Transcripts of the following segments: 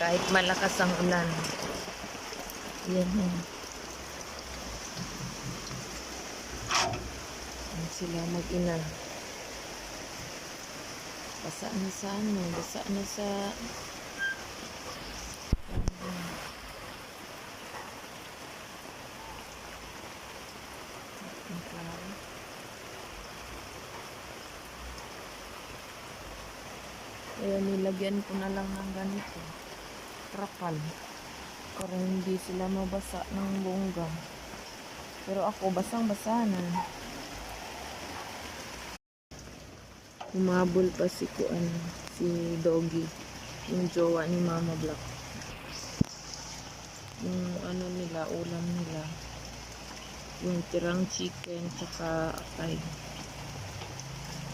Kahit malakas ang ulan. Yan yan. Sila mag-ina. Basa na sa ano, basa na sa... Kaya nilagyan ko na lang ng ganito. Trapal. Para hindi sila mabasa ng bongga. Pero ako, basang-basa na. Umabol pa si Kuan, si Doggy. Yung jowa ni Mama Black. Yung ano nila, ulam nila. Yung tirang chicken, tsaka atay.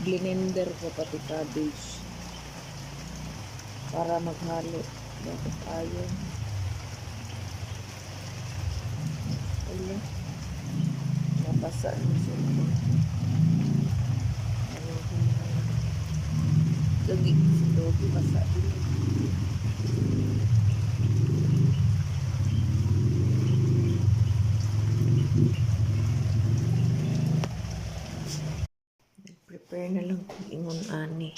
Blender ko pati cabbage para maghalo. Bakit ayaw? Ulo. Nabasa ng cellphone. Ayaw ko na. Lagi. Si Dogi basa. Prepare na lang kung ingon ani.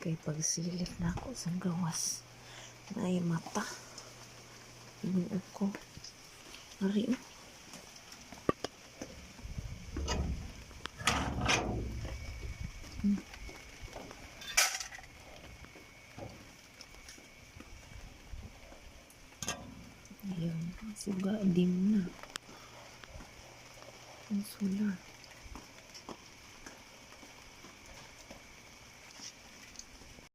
Kay pagsilip na ako sa gawas. Na ay mata. Inuog ko. Ari oh. Hmm. Ayan. Suga dim na. Ang sulat.